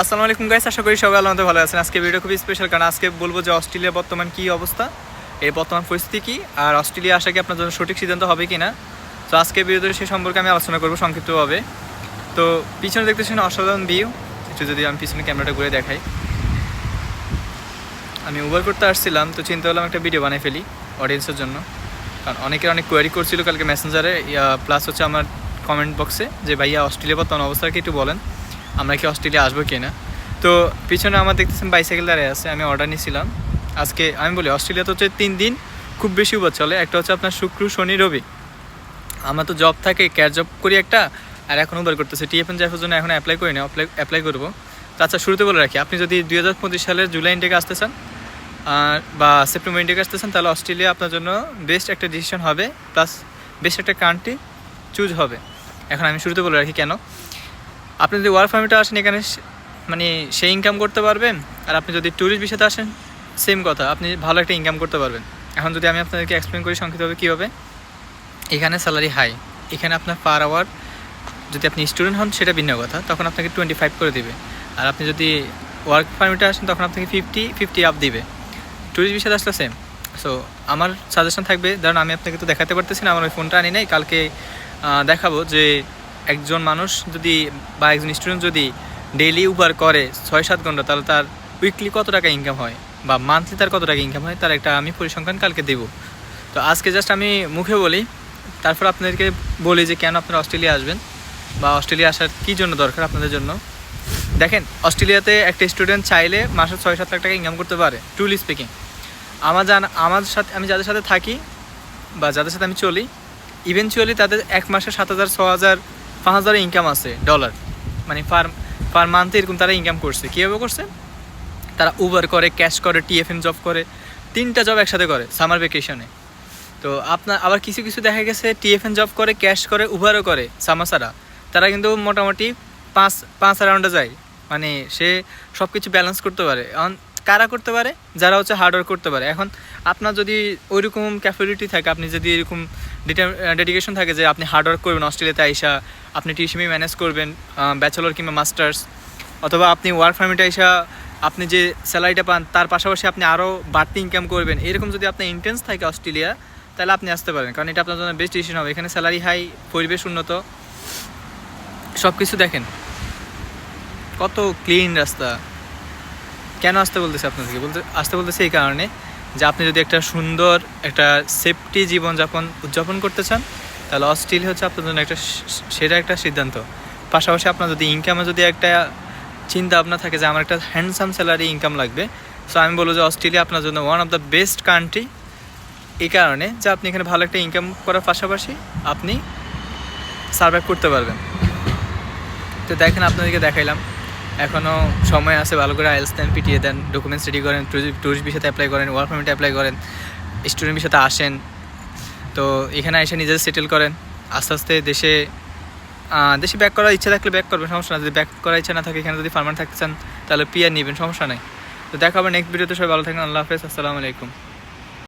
আসসালামু আলাইকুম গাইস আশা করি সবাই আল্লাহ ভালো আছেন। আজকে ভিডিও খুবই স্পেশাল কারণ আজকে বলব যে অস্ট্রেলিয়া বর্তমান কি অবস্থা এই বর্তমান পরিস্থিতি কি, আর অস্ট্রেলিয়া আসা কি আপনার জন্য সঠিক সিদ্ধান্ত হবে কি না তো আজকে ভিডিওতে সে সম্পর্কে আমি আলোচনা করব সংক্ষিপ্তভাবে। তো পিছনে দেখতেছেন অসাধারণ ভিউ একটু যদি আমি পিছনে ক্যামেরাটা ঘুরে দেখাই। আমি উবার করতে আসছিলাম, তো চিন্তা করলাম একটা ভিডিও বানিয়ে ফেলি অডিয়েন্সের জন্য। কারণ অনেকের অনেক কোয়ারি করছিল কালকে মেসেঞ্জারে প্লাস হচ্ছে আমার কমেন্ট বক্সে যে, ভাইয়া অস্ট্রেলিয়া বর্তমান অবস্থা কি একটু বলেন। আমরা কি অস্ট্রেলিয়া আসব কি না? তো পিছনে আমার দেখতেছেন বাইসাইকেল দাঁড়িয়ে আছে, আমি অর্ডার নিয়েছিলাম আজকে আমি বলি, অস্ট্রেলিয়া তো হচ্ছে তিন দিন খুব বেশি উবার চলে। একটা হচ্ছে আপনার শুক্র, শনি, রবি। আমার তো জব থাকে ক্যার জব করি একটা, আর এখন উবার করতেছে। টিএফএন জাইফের জন্য এখন অ্যাপ্লাই করি না অ্যাপ্লাই অ্যাপ্লাই করব। তো আচ্ছা শুরুতে বলে রাখি, আপনি যদি দুই হাজার পঁচিশ সালের জুলাই ইন্টেকে আসতে চান বা সেপ্টেম্বর ইন্টেকে আসতে চান, তাহলে অস্ট্রেলিয়া আপনার জন্য বেস্ট একটা ডিসিশন হবে প্লাস বেস্ট একটা কান্ট্রি চুজ হবে। এখন আমি শুরুতে বলে রাখি, কেন? আপনি যদি ওয়ার্ক পারমিটে আসেন এখানে মানে সেই ইনকাম করতে পারবেন। আর আপনি যদি ট্যুরিস্ট বিষয়তে আসেন সেম কথা, আপনি ভালো একটা ইনকাম করতে পারবেন। এখন যদি আমি আপনাদেরকে এক্সপ্লেন করি সংক্ষিপ্তভাবে কী হবে এখানে স্যালারি হাই এখানে আপনার পার আওয়ার যদি আপনি স্টুডেন্ট হন, সেটা ভিন্ন কথা, তখন আপনাকে টোয়েন্টি ফাইভ করে দিবে। আর আপনি যদি ওয়ার্ক পারমিটে আসেন, তখন আপনাকে ফিফটি ফিফটি আপ দিবে। ট্যুরিস্ট বিষয়ে আসলে সেম সো আমার সাজেশন থাকবে, ধরুন আমি আপনাকে তো দেখাতে পারতেছি না, আমার ওই ফোনটা আনি নাই, কালকে দেখাবো যে একজন মানুষ যদি বা একজন স্টুডেন্ট যদি ডেইলি উবার করে ছয় সাত ঘণ্টা, তাহলে তার উইকলি কত টাকা ইনকাম হয়? বা মান্থলি তার কত টাকা ইনকাম হয়? তার একটা আমি পরিসংখ্যান কালকে দেবো। তো আজকে জাস্ট আমি মুখে বলি, তারপর আপনাদেরকে বলি যে কেন আপনারা অস্ট্রেলিয়া আসবেন বা অস্ট্রেলিয়া আসার কী জন্য দরকার আপনাদের জন্য। দেখেন, অস্ট্রেলিয়াতে একটা স্টুডেন্ট চাইলে মাসে ছয় সাত লাখ টাকা ইনকাম করতে পারে ট্রুলি স্পিকিং আমার জান, আমার সাথে, আমি যাদের সাথে থাকি বা যাদের সাথে আমি চলি ইভেনচুয়ালি তাদের এক মাসে সাত হাজার, ছ হাজার পাঁচ হাজার ইনকাম আছে ডলার মানে পার পার মান্থে এরকম তারা ইনকাম করছে। কীভাবে করছে? তারা উবার করে ক্যাশ করে টিএফএম জব করে, তিনটা জব একসাথে করে সামার ভেকেশনে তো আপনার, আবার কিছু কিছু দেখা গেছে টিএফএন জব করে ক্যাশ করে উবারও করে সামাসারা তারা কিন্তু মোটামুটি পাঁচ পাঁচ রাউন্ডে যায়। মানে সে সব কিছু ব্যালেন্স করতে পারে। কারা করতে পারে? যারা হচ্ছে হার্ডওয়ার্ক করতে পারে। এখন আপনার যদি ওইরকম ক্যাপাবিলিটি থাকে, আপনি যদি এরকম ডেডিকেশন থাকে যে আপনি হার্ডওয়ার্ক করবেন, অস্ট্রেলিয়াতে আইসা, আপনি টিউশনি ম্যানেজ করবেন ব্যাচেলর কিংবা মাস্টার্স অথবা আপনি ওয়ার্ক পারমিটে আইসা আপনি যে স্যালারিটা পান, তার পাশাপাশি আপনি আরও বাড়তি ইনকাম করবেন, এরকম যদি আপনার ইন্টেন্স থাকে অস্ট্রেলিয়া, তাহলে আপনি আসতে পারেন কারণ এটা আপনার জন্য বেস্ট ডিসিশন হবে। এখানে স্যালারি হাই পরিবেশ উন্নত। সব কিছু দেখেন। কত ক্লিন রাস্তা। কেন আসতে বলতেছে আপনাদেরকে? বলতে, আসতে বলতেছে এই কারণে যে আপনি যদি একটা সুন্দর একটা সেফটি জীবনযাপন উদযাপন করতে চান, তাহলে অস্ট্রেলিয়া হচ্ছে আপনার জন্য একটা সেরা একটা সিদ্ধান্ত। পাশাপাশি আপনার যদি ইনকামে যদি একটা চিন্তা ভাবনা থাকে যে আমার একটা হ্যান্ডসাম স্যালারি ইনকাম লাগবে সো আমি বলব যে অস্ট্রেলিয়া আপনার জন্য one of the best country এই কারণে যে আপনি এখানে ভালো একটা ইনকাম করার পাশাপাশি আপনি সার্ভাইভ করতে পারবেন। তো দেখেন আপনাদেরকে দেখাইলাম এখনও সময় আছে ভালো করে আইএলস দেন পিটিয়ে দেন ডকুমেন্টস রেডি করেন ট্যুরিস্ট বিষয়তে অ্যাপ্লাই করেন ওয়ার্ক পারমিটে অ্যাপ্লাই করেন স্টুডেন্ট বিষয়তে আসেন। তো এখানে এসে নিজেদের সেটেল করেন। আস্তে আস্তে দেশে দেশে ব্যাক করার ইচ্ছা থাকলে ব্যাক করবেন, সমস্যা না। যদি ব্যাক করার ইচ্ছা না থাকে, এখানে যদি ফার্মার থাকতে চান, তাহলে পিয়ার নেবেন, সমস্যা নাই। তো দেখা হবে নেক্সট ভিডিওতে সবাই ভালো থাকেন আল্লাহ হাফেজ, আসসালামু আলাইকুম।